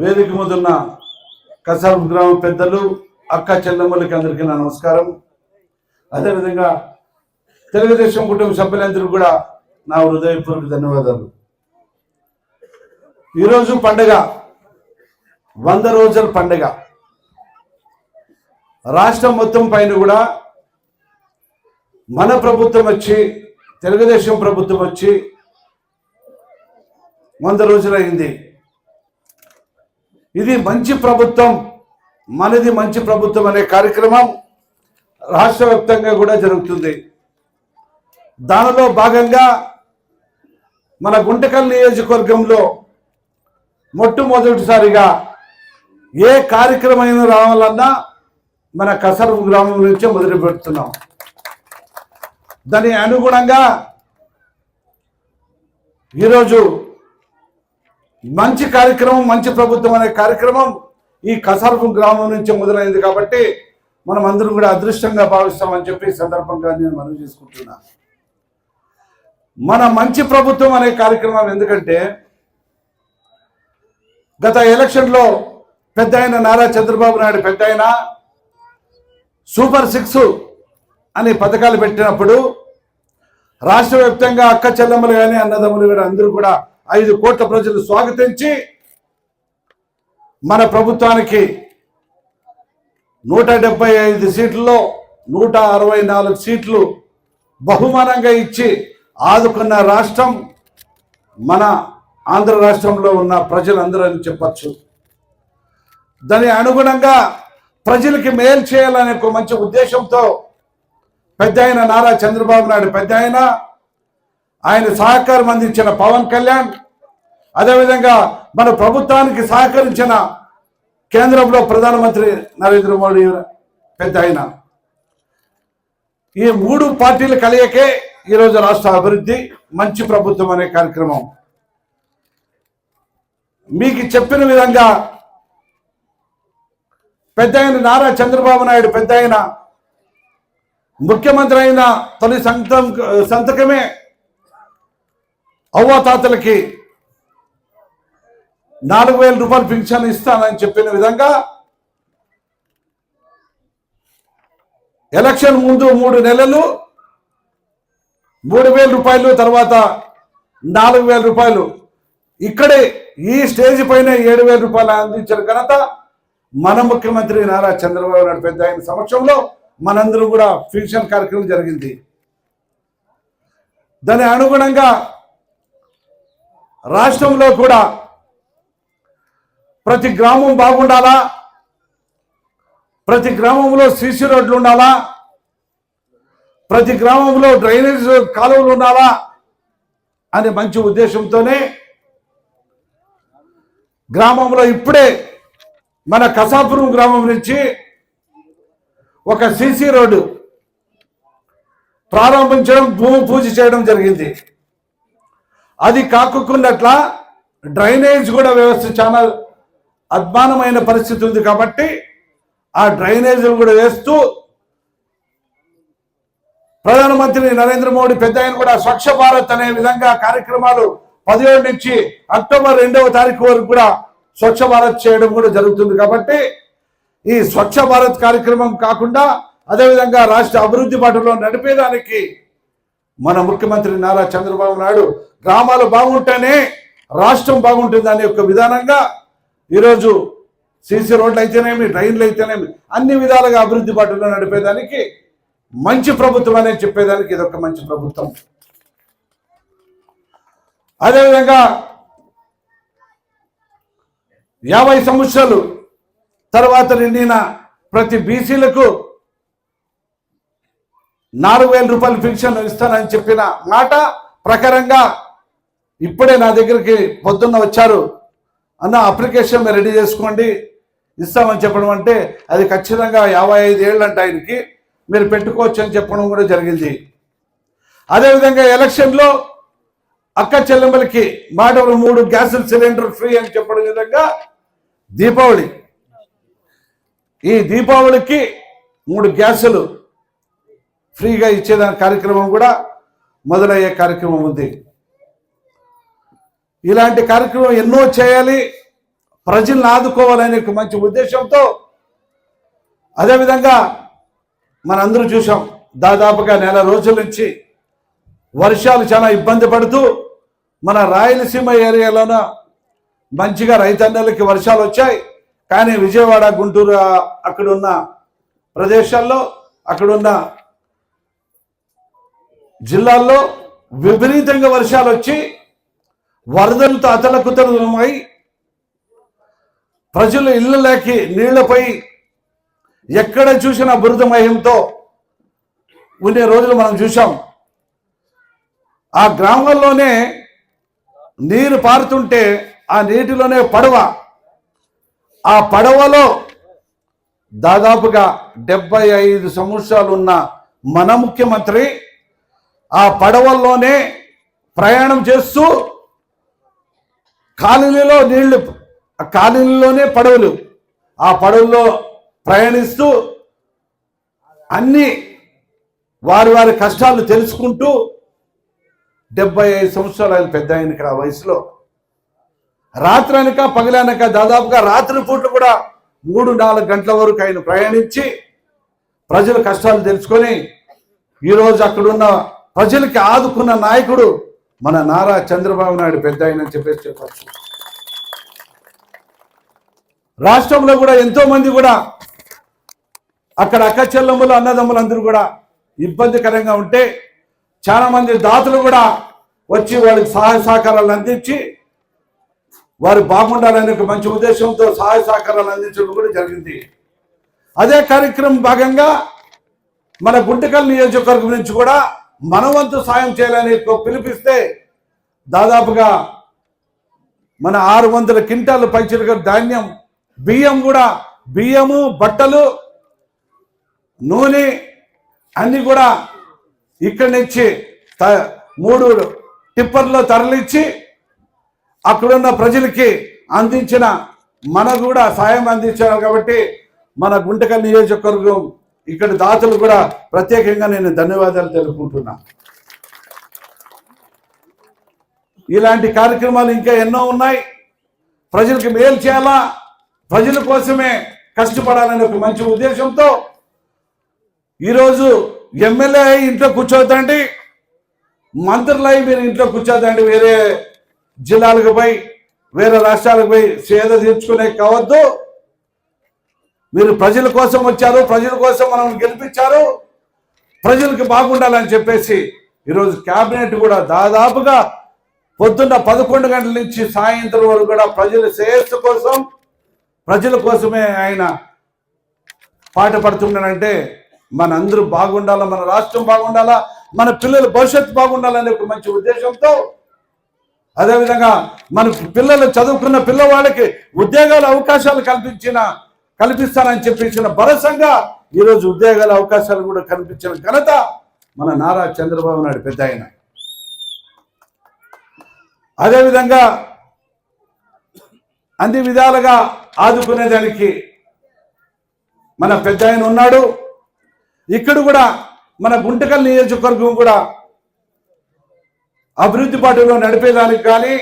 వేదిక ముందున్న కసాబ్ గ్రామ పెద్దలు అక్క చెల్లెమ్మలకి అందరికీ నా నమస్కారం. అదేవిధంగా తెలుగుదేశం కుటుంబ సభ్యులందరికీ కూడా నా హృదయపూర్వక ధన్యవాదాలు. ఈరోజు పండగ వంద రోజుల పండగ. రాష్ట్రం మొత్తం పైన కూడా మన ప్రభుత్వం వచ్చి తెలుగుదేశం ప్రభుత్వం వచ్చి వంద రోజులైంది. ఇది మంచి ప్రభుత్వం. మనది మంచి ప్రభుత్వం అనే కార్యక్రమం రాష్ట్ర వ్యాప్తంగా కూడా జరుగుతుంది. దానిలో భాగంగా మన గుంటకల్ నియోజకవర్గంలో మొట్టమొదటిసారిగా ఏ కార్యక్రమం రావాలన్నా మన కసరపు గ్రామం నుంచే మొదలు పెడుతున్నాం. దాని అనుగుణంగా ఈరోజు మంచి కార్యక్రమం మంచి ప్రభుత్వం అనే కార్యక్రమం ఈ కసరపు గ్రామం నుంచి మొదలైంది కాబట్టి మనం అందరం కూడా అదృష్టంగా భావిస్తామని చెప్పి సందర్భంగా నేను మనవి చేసుకుంటున్నా. మన మంచి ప్రభుత్వం అనే కార్యక్రమం ఎందుకంటే గత ఎలక్షన్లో పెద్ద ఆయన నారా చంద్రబాబు నాయుడు పెద్ద ఆయన సూపర్ సిక్స్ అనే పథకాలు పెట్టినప్పుడు రాష్ట్ర వ్యాప్తంగా అక్క చెల్లెమ్మలు కానీ అన్నదమ్ములు కానీ అందరూ కూడా ఐదు కోట్ల ప్రజలు స్వాగతించి మన ప్రభుత్వానికి నూట డెబ్బై ఐదు సీట్లలో నూట అరవై నాలుగు సీట్లు బహుమానంగా ఇచ్చి ఆదుకున్న రాష్ట్రం మన ఆంధ్ర రాష్ట్రంలో ఉన్న ప్రజలందరూ అని చెప్పచ్చు. దాని అనుగుణంగా ప్రజలకి మేలు చేయాలనే ఒక మంచి ఉద్దేశంతో పెద్ద ఆయన నారా చంద్రబాబు నాయుడు పెద్ద ఆయన సహకారం అందించిన పవన్ కళ్యాణ్ అదేవిధంగా మన ప్రభుత్వానికి సహకరించిన కేంద్రంలో ప్రధానమంత్రి నరేంద్ర మోడీ పెద్ద ఆయన. ఈ మూడు పార్టీల కలయికే ఈరోజు రాష్ట్ర అభివృద్ధి మంచి ప్రభుత్వం అనే కార్యక్రమం. మీకు చెప్పిన విధంగా పెద్ద ఆయన నారా చంద్రబాబు నాయుడు పెద్ద ఆయన ముఖ్యమంత్రి అయిన తొలి సంతం సంతకమే అవ్వాతాతలకి నాలుగు వేల రూపాయలు పింఛన్ ఇస్తానని చెప్పిన విధంగా ఎలక్షన్ ముందు మూడు నెలలు మూడు వేల రూపాయలు తర్వాత నాలుగు వేల రూపాయలు. ఇక్కడే ఈ స్టేజ్ పైన ఏడు వేల రూపాయలు అందించిన ఘనత మన ముఖ్యమంత్రి నారా చంద్రబాబు నాయుడు పెద్ద ఆయన సమక్షంలో మనందరూ కూడా ఫిక్షన్ కార్యక్రమం జరిగింది. దాని అనుగుణంగా రాష్ట్రంలో కూడా ప్రతి గ్రామం బాగుండాలా? ప్రతి గ్రామంలో సీసీ రోడ్లు ఉండాలా? ప్రతి గ్రామంలో డ్రైనేజ్ కాలువలు ఉండాలా? అనే మంచి ఉద్దేశంతోనే గ్రామంలో ఇప్పుడే మన కసాపురం గ్రామం నుంచి ఒక సీసీ రోడ్డు ప్రారంభించడం భూమి పూజ చేయడం జరిగింది. అది కాకున్నట్ల డ్రైనేజ్ కూడా వ్యవస్థ చాలా అద్మానమైన పరిస్థితి ఉంది కాబట్టి ఆ డ్రైనేజీలు కూడా వేస్తూ ప్రధానమంత్రి నరేంద్ర మోడీ పెద్ద ఆయన కూడా స్వచ్ఛ భారత్ అనే విధంగా కార్యక్రమాలు పదిహేడు నుంచి అక్టోబర్ రెండవ తారీఖు వరకు కూడా స్వచ్ఛ భారత్ చేయడం కూడా జరుగుతుంది కాబట్టి ఈ స్వచ్ఛ భారత్ కార్యక్రమం కాకుండా అదేవిధంగా రాష్ట్ర అభివృద్ధి బాటలో నడిపేదానికి మన ముఖ్యమంత్రి నారా చంద్రబాబు నాయుడు గ్రామాలు బాగుంటేనే రాష్ట్రం బాగుంటుంది అనే ఒక విధానంగా ఈరోజు సీసీ రోడ్లు అయితేనేమి ట్రైన్లు అయితేనేమి అన్ని విధాలుగా అభివృద్ధి బాటలో నడిపేదానికి మంచి ప్రభుత్వం అనే చెప్పేదానికి ఇది ఒక మంచి ప్రభుత్వం. అదేవిధంగా యాభై సంవత్సరాలు తర్వాత నిండిన ప్రతి బీసీలకు నాలుగు వేల రూపాయలు పెన్షన్ ఇస్తానని చెప్పిన మాట ప్రకారంగా ఇప్పుడే నా దగ్గరికి పొద్దున్న వచ్చారు. అన్న అప్లికేషన్ మీరు రెడీ చేసుకోండి. ఇస్తామని చెప్పడం అంటే అది ఖచ్చితంగా యాభై ఐదు ఏళ్ళు అంటే ఆయనకి మీరు పెట్టుకోవచ్చు అని చెప్పడం కూడా జరిగింది. అదేవిధంగా ఎలక్షన్లో అక్క చెల్లెమ్మలకి మాటలు మూడు గ్యాస్ సిలిండర్ ఫ్రీ అని చెప్పడం విధంగా దీపావళి. ఈ దీపావళికి మూడు గ్యాసులు ఫ్రీగా ఇచ్చేదాని కార్యక్రమం కూడా మొదలయ్యే కార్యక్రమం ఉంది. ఇలాంటి కార్యక్రమం ఎన్నో చేయాలి ప్రజల్ని ఆదుకోవాలనే ఒక మంచి ఉద్దేశంతో అదేవిధంగా మనందరూ చూసాం దాదాపుగా నెల రోజుల నుంచి వర్షాలు చాలా ఇబ్బంది పడుతూ మన రాయలసీమ ఏరియాలోన మంచిగా రైతన్నలకి వర్షాలు వచ్చాయి. కానీ విజయవాడ గుంటూరు అక్కడున్న ప్రదేశాల్లో అక్కడున్న జిల్లాల్లో విపరీతంగా వర్షాలు వచ్చి వరదలతో అతలకుతలమై ప్రజలు ఇళ్ళలోకి నీళ్ళపై ఎక్కడ చూసినా బురదమయంతో ఉండే రోజులు మనం చూసాం ఆ గ్రామంలోనే నీరు పారుతుంటే ఆ నీటిలోనే పడవ. ఆ పడవలో దాదాపుగా డెబ్బై ఐదు సంవత్సరాలు ఉన్న మన ముఖ్యమంత్రి ఆ పడవల్లోనే ప్రయాణం చేస్తూ కాలనీలో నీళ్ళు ఆ కాలనీలోనే పడవలు. ఆ పడవల్లో ప్రయాణిస్తూ అన్ని వారి వారి కష్టాలు తెలుసుకుంటూ డెబ్బై ఐదు సంవత్సరాలు ఆయన పెద్ద ఆయనకి ఆ వయసులో. రాత్రి అనక పగలనక దాదాపుగా రాత్రి పూట్లు కూడా మూడు నాలుగు గంటల వరకు ఆయన ప్రయాణించి ప్రజల కష్టాలు తెలుసుకొని ఈరోజు అక్కడున్న ప్రజలకి ఆదుకున్న నాయకుడు మన నారా చంద్రబాబు నాయుడు పెద్ద ఆయన చెప్పేసి చెప్పచ్చు. రాష్ట్రంలో కూడా ఎంతో మంది కూడా అక్కడ అక్క చెల్లెమ్మలు అన్నదమ్ములు అందరూ కూడా ఇబ్బందికరంగా ఉంటే చాలా మంది దాతలు కూడా వచ్చి వాళ్ళకి సహాయ సహకారాలు అందించి వారు బాగుండాలనే ఒక మంచి ఉద్దేశంతో సహాయ సహకారాలు అందించడం కూడా జరిగింది. అదే కార్యక్రమం భాగంగా మన గుంటకల్ నియోజకవర్గం నుంచి కూడా మన వంతు సాయం చేయాలని పిలిపిస్తే దాదాపుగా మన ఆరు వందల క్వింటాలు పైచిలుగా ధాన్యం బియ్యం కూడా బియ్యము బట్టలు నూనె అన్నీ కూడా ఇక్కడి నుంచి త- మూడు టిప్పర్లో తరలిచ్చి అక్కడున్న ప్రజలకి అందించిన మన కూడా సాయం అందించారు కాబట్టి మన గుంటకల్ నియోజకవర్గం ఇక్కడ దాతలు కూడా ప్రత్యేకంగా నేను ధన్యవాదాలు తెలుపుకుంటున్నా. ఇలాంటి కార్యక్రమాలు ఇంకా ఎన్నో ఉన్నాయి. ప్రజలకు మేలు చేయాలా? ప్రజల కోసమే కష్టపడాలనే ఒక మంచి ఉద్దేశంతో ఈరోజు ఎమ్మెల్యే అయి ఇంట్లో కూర్చోద్దండి. మంత్రులు అయి మీరు ఇంట్లో కూర్చోద్దండి. వేరే జిల్లాలకు పోయి వేరే రాష్ట్రాలకు పోయి సేద తీర్చుకునే కావద్దు. మీరు ప్రజల కోసం వచ్చారు ప్రజల కోసం మనం గెలిపించారు ప్రజలకు బాగుండాలని చెప్పేసి ఈరోజు కేబినెట్ కూడా దాదాపుగా పొద్దున్న పదకొండు గంటల నుంచి సాయంత్రం వరకు కూడా ప్రజల శ్రేయస్సు కోసం ప్రజల కోసమే ఆయన పాట పడుతున్నాడంటే మనందరూ బాగుండాలా మన రాష్ట్రం బాగుండాలా మన పిల్లల భవిష్యత్తు బాగుండాలనే ఒక మంచి ఉద్దేశంతో అదేవిధంగా మన పిల్లలు చదువుకున్న పిల్లవాళ్ళకి ఉద్యోగాల అవకాశాలు కల్పించిన కల్పిస్తానని చెప్పేసిన భరోసంగా ఈరోజు ఉద్యోగాల అవకాశాలు కూడా కనిపించిన ఘనత మన నారా చంద్రబాబు నాయుడు పెద్ద ఆయన. అదేవిధంగా అన్ని విధాలుగా ఆదుకునేదానికి మన పెద్ద ఆయన ఉన్నాడు. ఇక్కడ కూడా మన గుంటకల్ నియోజకవర్గం కూడా అభివృద్ధి పాటలో నడిపేదానికి కానీ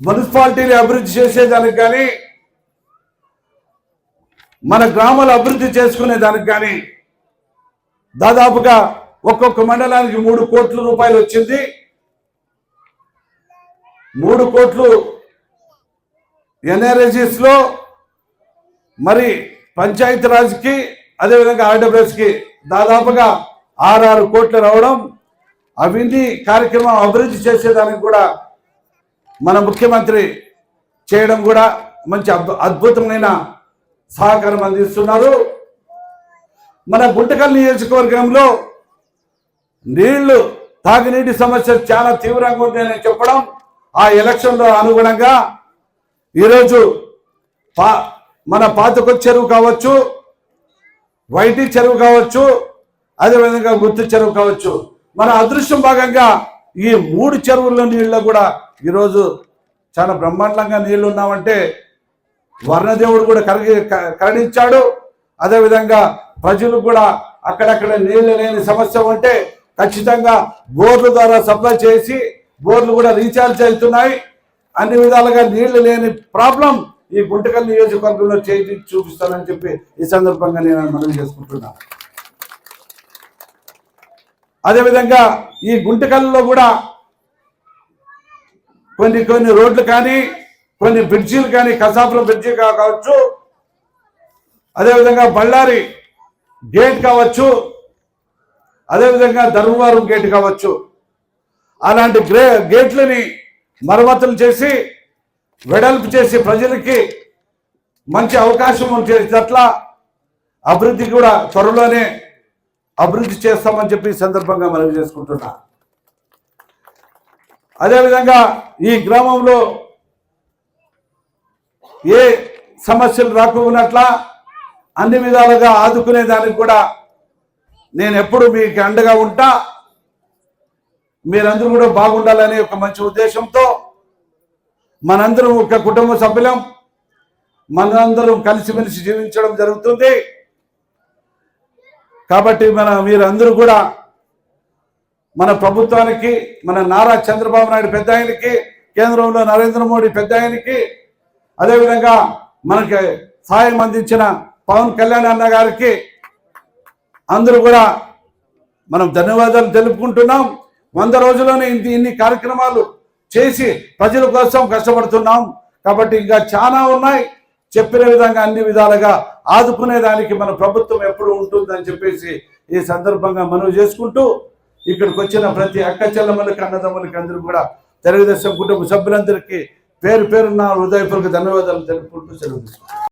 మున్సిపాలిటీని అభివృద్ధి చేసేదానికి కానీ మన గ్రామాలు అభివృద్ధి చేసుకునే దానికి కానీ దాదాపుగా ఒక్కొక్క మండలానికి మూడు కోట్ల రూపాయలు వచ్చింది. మూడు కోట్లు ఎన్ఆర్ఎస్ఎస్లో మరి పంచాయతీ రాజ్కి అదేవిధంగా ఆర్డబ్ల్యూఎస్కి దాదాపుగా ఆరు కోట్లు రావడం అవన్నీ కార్యక్రమం అభివృద్ధి చేసేదానికి కూడా మన ముఖ్యమంత్రి చేయడం కూడా మంచి అద్భు- అద్భుతమైన సహకారం అందిస్తున్నారు. మన గుంటకల్ నియోజకవర్గంలో నీళ్ళు తాగునీటి సమస్య చాలా తీవ్రంగా ఉందని చెప్పడం ఆ ఎలక్షన్లో అనుగుణంగా ఈరోజు పా మన పాతకొ చెరువు కావచ్చు వైటి చెరువు కావచ్చు అదేవిధంగా గుర్తు చెరువు కావచ్చు. మన అదృష్టం భాగంగా ఈ మూడు చెరువుల్లో నీళ్ళు కూడా ఈరోజు చాలా బ్రహ్మాండంగా నీళ్ళు ఉన్నామంటే వర్ణదేవుడు కూడా కరిగి కరణించాడు. అదేవిధంగా ప్రజలు కూడా అక్కడక్కడ నీళ్ళు లేని సమస్య ఉంటే ఖచ్చితంగా బోర్ల ద్వారా సప్లై చేసి బోర్లు కూడా రీఛార్జ్ అవుతున్నాయి. అన్ని విధాలుగా నీళ్ళు లేని ప్రాబ్లం ఈ గుంటకల్ నియోజకవర్గంలో చేసి చూపిస్తానని చెప్పి ఈ సందర్భంగా నేను మనవి చేసుకుంటున్నాను అదేవిధంగా ఈ గుంటకల్లో కూడా కొన్ని కొన్ని రోడ్లు కానీ కొన్ని బ్రిడ్జీలు కానీ కసాపురం బ్రిడ్జి కావచ్చు. అదేవిధంగా బళ్ళారి గేట్ కావచ్చు. అదేవిధంగా ధర్మవరం గేట్ కావచ్చు. అలాంటి గ్రే గేట్లని మరమ్మతులు చేసి వెడల్పు చేసి ప్రజలకి మంచి అవకాశం చేసేటట్ల అభివృద్ధి కూడా త్వరలోనే అభివృద్ధి చేస్తామని చెప్పి ఈ సందర్భంగా మనవి చేసుకుంటున్నా. అదేవిధంగా ఈ గ్రామంలో ఏ సమస్యలు రాకున్నట్ల అన్ని విధాలుగా ఆదుకునే దానికి కూడా నేను ఎప్పుడు మీకు అండగా ఉంటా. మీరందరూ కూడా బాగుండాలనే ఒక మంచి ఉద్దేశంతో మనందరం ఒక కుటుంబ సభ్యులం మనందరం కలిసిమెలిసి జీవించడం జరుగుతుంది. కాబట్టి మన మీరందరూ కూడా మన ప్రభుత్వానికి మన నారా చంద్రబాబు నాయుడు పెద్ద ఆయనకి కేంద్రంలో నరేంద్ర మోడీ పెద్ద ఆయనకి అదేవిధంగా మనకి సాయం అందించిన పవన్ కళ్యాణ్ అన్న గారికి అందరూ కూడా మనం ధన్యవాదాలు తెలుపుకుంటున్నాం. వంద రోజుల్లోనే ఇంత ఇన్ని కార్యక్రమాలు చేసి ప్రజల కోసం కష్టపడుతున్నాం. కాబట్టి ఇంకా చాలా ఉన్నాయి. చెప్పిన విధంగా అన్ని విధాలుగా ఆదుకునేదానికి మన ప్రభుత్వం ఎప్పుడు ఉంటుందని చెప్పేసి ఈ సందర్భంగా మనవి చేసుకుంటూ ఇక్కడికి వచ్చిన ప్రతి అక్క చెల్లెమ్మలకి అన్నదమ్ములకి అందరూ కూడా తెలుగుదేశం కుటుంబ సభ్యులందరికీ పేరు పేరున్న హృదయపూర్వక ధన్యవాదాలు తెలుపుకుంటూ సెలవు తీసుకుంటాం